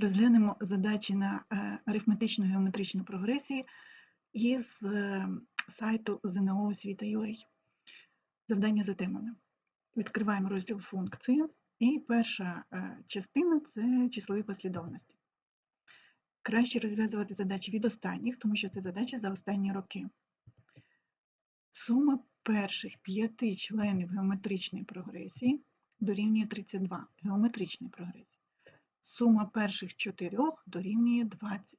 Розглянемо задачі на е, арифметичну геометричну прогресію із е, сайту ЗНО освіта.ua. Завдання за темами. Відкриваємо розділ функції, і перша е, частина це числові послідовності. Краще розв'язувати задачі від останніх, тому що це задачі за останні роки. Сума перших п'яти членів геометричної прогресії дорівнює 32 геометричної прогресії. Сума перших чотирьох дорівнює 20.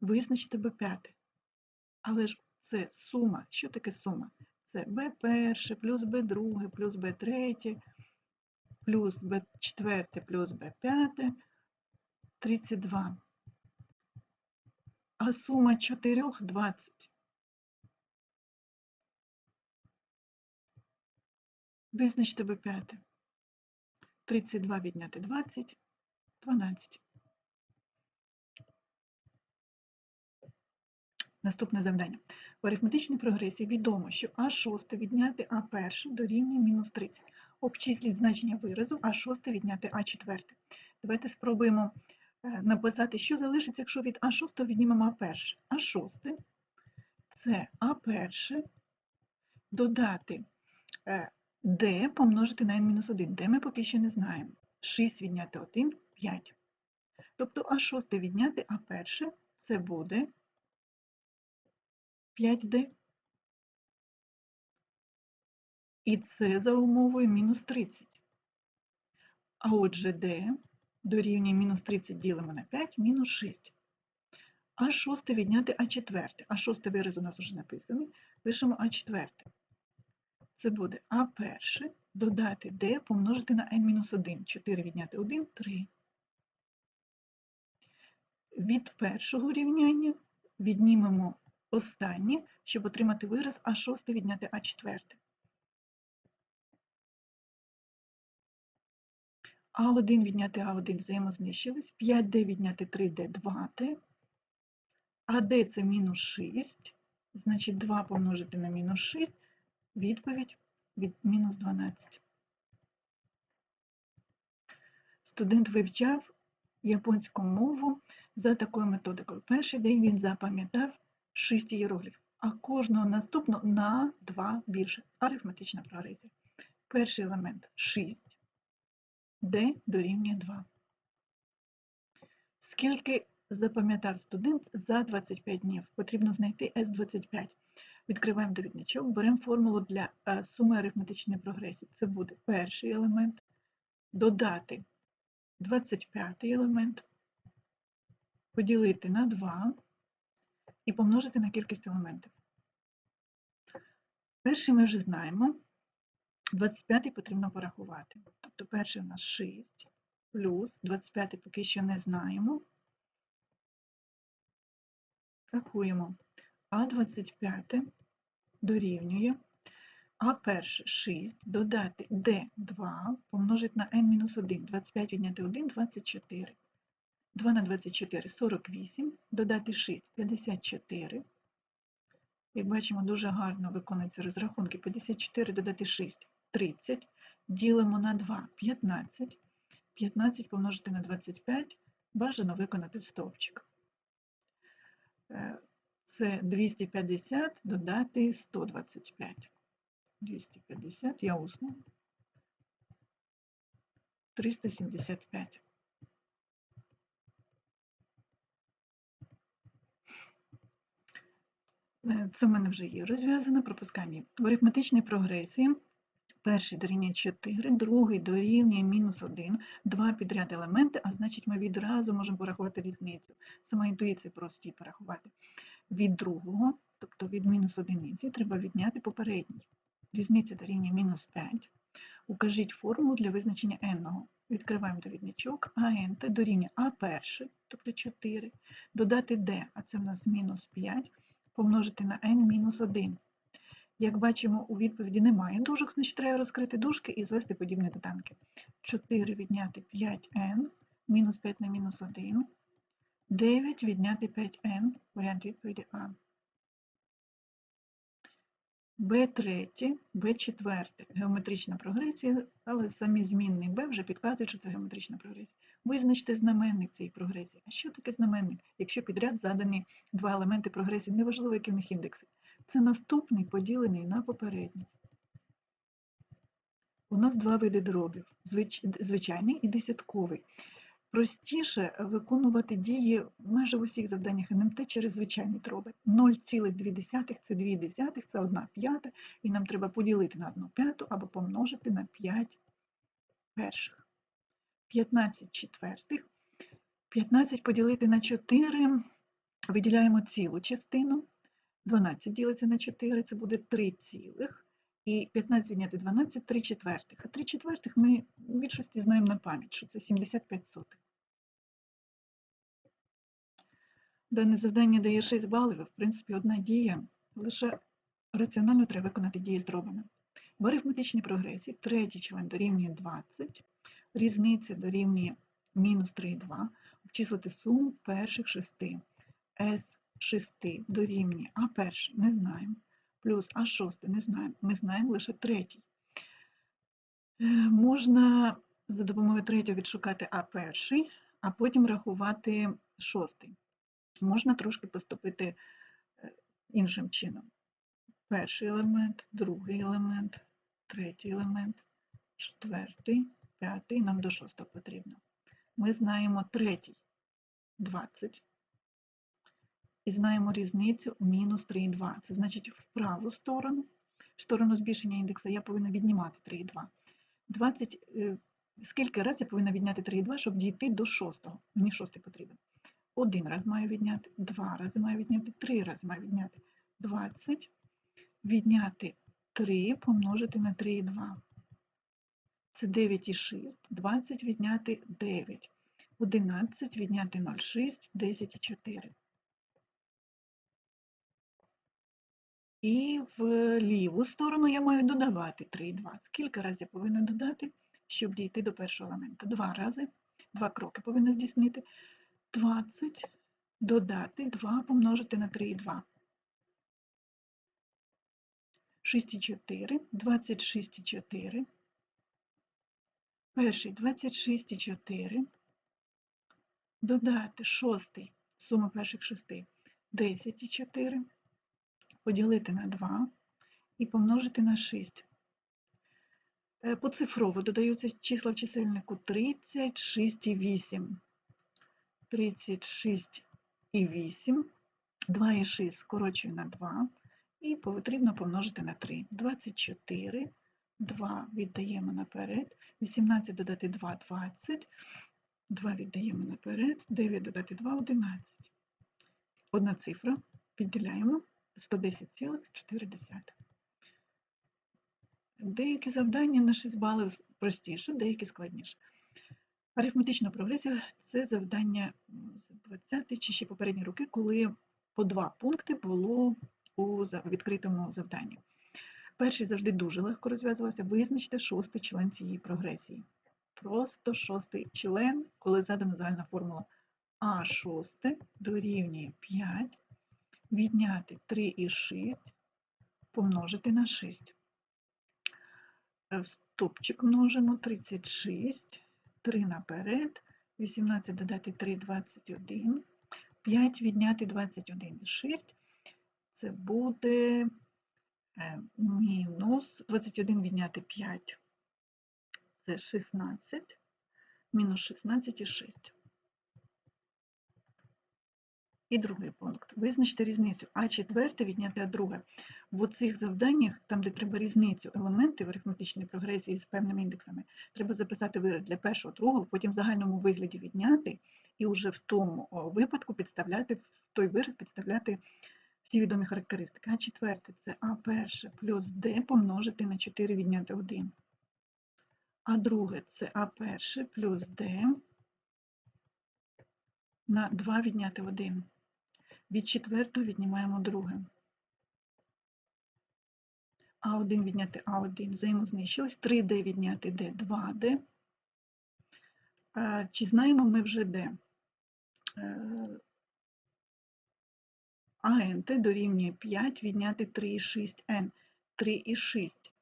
Визначте b5. Але ж це сума. Що таке сума? Це b перше плюс b друге плюс b третє плюс b четверте плюс b п'яте 32. А сума чотирьох 20. Визначте b5. 32 відняти 20, 12. Наступне завдання. В арифметичній прогресії відомо, що А6 відняти А1 дорівнює мінус 30. Обчисліть значення виразу А6 відняти А4. Давайте спробуємо е, написати, що залишиться, якщо від А6 віднімемо А1. А6 це А1 додати d помножити на n-1. d ми поки що не знаємо. 6 відняти 1 5. Тобто А6 відняти А1 це буде 5D. І це за умовою мінус 30. А отже, D дорівнює мінус 30 ділимо на 5, мінус 6. А 6 відняти А4. А 6 вираз у нас вже написаний. Пишемо А4. Це буде А1 додати D помножити на n-1. 4 відняти 1 3. Від першого рівняння віднімемо останнє, щоб отримати вираз А6 відняти А4. А1 відняти А1 взаємознищились, 5D відняти 3D 2D, АД це мінус 6, значить 2 помножити на мінус 6, відповідь від мінус 12. Студент вивчав японську мову за такою методикою. Перший день він запам'ятав 6 іерогліфів, а кожного наступного на 2 більше. Арифметична прогресія. Перший елемент 6, d дорівнює 2. Скільки запам'ятав студент за 25 днів? Потрібно знайти S25. Відкриваємо довідничок, беремо формулу для е, суми арифметичної прогресії. Це буде перший елемент, додати 25 елемент, поділити на 2 і помножити на кількість елементів. Перший ми вже знаємо, 25 потрібно порахувати. Тобто перший у нас 6 плюс 25 поки що не знаємо. Рахуємо. А 25 дорівнює А перше 6, додати Д2 помножити на n-1, 25 відняти 1, 24. 2 на 24 48, додати 6 54. Як бачимо, дуже гарно виконуються розрахунки. 54 додати 6 30. Ділимо на 2 15. 15 помножити на 25, бажано виконати стовпчик. Е, це 250 додати 125. 250, я усну. 375. Це в мене вже є розв'язано, пропускання. В арифметичній прогресії перший дорівнює 4, другий дорівнює мінус 1, два підряд елементи, а значить ми відразу можемо порахувати різницю. Сама інтуїція просить порахувати. Від другого, тобто від мінус одиниці, треба відняти попередній. Різниця дорівнює мінус 5. Укажіть формулу для визначення n. Відкриваємо довідничок, а n дорівнює а перше, тобто 4, додати d, а це в нас мінус 5 помножити на n-1. Як бачимо, у відповіді немає дужок, значить треба розкрити дужки і звести подібні доданки. 4 відняти 5n, мінус 5 на мінус 1, 9 відняти 5n, варіант відповіді А. b3, b4. Геометрична прогресія, але самі змінний b вже підказують, що це геометрична прогресія. Визначте знаменник цієї прогресії. А що таке знаменник? Якщо підряд задані два елементи прогресії, неважливо, які в них індекси. Це наступний поділений на попередній. У нас два види дробів звич- звичайний і десятковий. Простіше виконувати дії майже в усіх завданнях НМТ через звичайні дроби. 0,2 це 2 десятих, це 1 п'ята, і нам треба поділити на 1 п'яту або помножити на 5 перших. 15 четвертих. 15 поділити на 4, виділяємо цілу частину. 12 ділиться на 4, це буде 3 цілих. І 15 відняти 12 – 3 четвертих. А 3 четвертих ми в більшості знаємо на пам'ять, що це 75 сотих. Дане завдання дає 6 балів, в принципі, одна дія. Лише раціонально треба виконати дії з дробами. В арифметичній прогресії третій член дорівнює 20, різниця дорівнює мінус 3,2, обчислити суму перших шести. С 6 дорівнює А перший не знаємо, плюс А шостий не знаємо, ми знаємо лише третій. Е, Можна за допомогою третього відшукати А перший, а потім рахувати шостий. Можна трошки поступити е, іншим чином. Перший елемент, другий елемент, третій елемент, четвертий, п'ятий, нам до шостого потрібно. Ми знаємо третій 20 і знаємо різницю мінус 3,2. Це значить в праву сторону, в сторону збільшення індекса я повинна віднімати 3,2. 20, е, скільки разів я повинна відняти 3,2, щоб дійти до шостого? Мені шостий потрібен. Один раз маю відняти, два рази маю відняти, три рази маю відняти 20, відняти 3 помножити на 3,2. Це 9,6, 20 відняти 9, 11 відняти 0,6, 10,4. І в ліву сторону я маю додавати 3,2. Скільки разів я повинна додати, щоб дійти до першого елемента? Два рази, два кроки повинна здійснити. 20 додати 2 помножити на 3,2. 6,4, 26,4. Перший 26,4. Додати шостий, сума перших шести 10,4. Поділити на 2 і помножити на 6. Е, Поцифрово додаються числа в чисельнику 36 і 8. 36 і 8. 2 і 6 скорочую на 2. І потрібно помножити на 3. 24. 2 віддаємо наперед. 18 додати 2 – 20. 2 віддаємо наперед. 9 додати 2 – 11. Одна цифра. Відділяємо 110,4. Деякі завдання на 6 балів простіше, деякі складніше. Арифметична прогресія це завдання з 20 чи ще попередні роки, коли по два пункти було у відкритому завданні. Перший завжди дуже легко розв'язувався. Визначте шостий член цієї прогресії. Просто шостий член, коли задана загальна формула А шосте дорівнює 5, відняти 3 і 6, помножити на 6. Е, В стопчик множимо 36, 3 наперед, 18 додати 3 – 21, 5 відняти 21 – 6, це буде мінус 21 відняти 5, це 16, мінус 16 і 6. І другий пункт. Визначте різницю А четверте відняти А друге. В оцих завданнях, там, де треба різницю елементів в арифметичній прогресії з певними індексами, треба записати вираз для першого, другого, потім в загальному вигляді відняти, і вже в тому випадку підставляти, в той вираз підставляти всі відомі характеристики. А четверте це А перше плюс Д помножити на 4 відняти 1. А друге це А перше плюс Д на 2 відняти 1. Від четвертого віднімаємо друге. А1 відняти А1 взаємознищилось. 3D відняти D, 2D. Чи знаємо ми вже D? Е, АНТ дорівнює 5 відняти 3 і 6N. 3 і 6.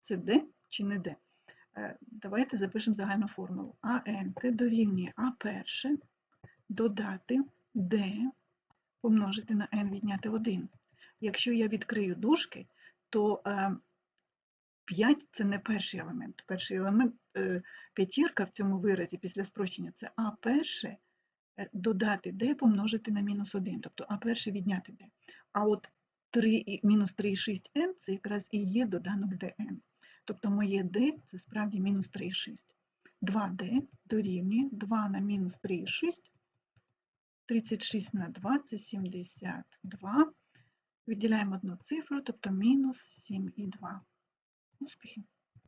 Це d чи не d? Е, Давайте запишемо загальну формулу. АНТ дорівнює А перше додати d помножити на n відняти 1. Якщо я відкрию дужки, то е, 5 це не перший елемент. Перший елемент е, п'ятірка в цьому виразі після спрощення це А перше е, додати d помножити на мінус 1, тобто А перше відняти d. А от 3, і- мінус 3,6n це якраз і є доданок dn. Тобто моє d це справді мінус 3,6. 2d дорівнює 2 на мінус 3,6, 36 на 2 це 72. Відділяємо одну цифру, тобто мінус 7,2. Успіхів!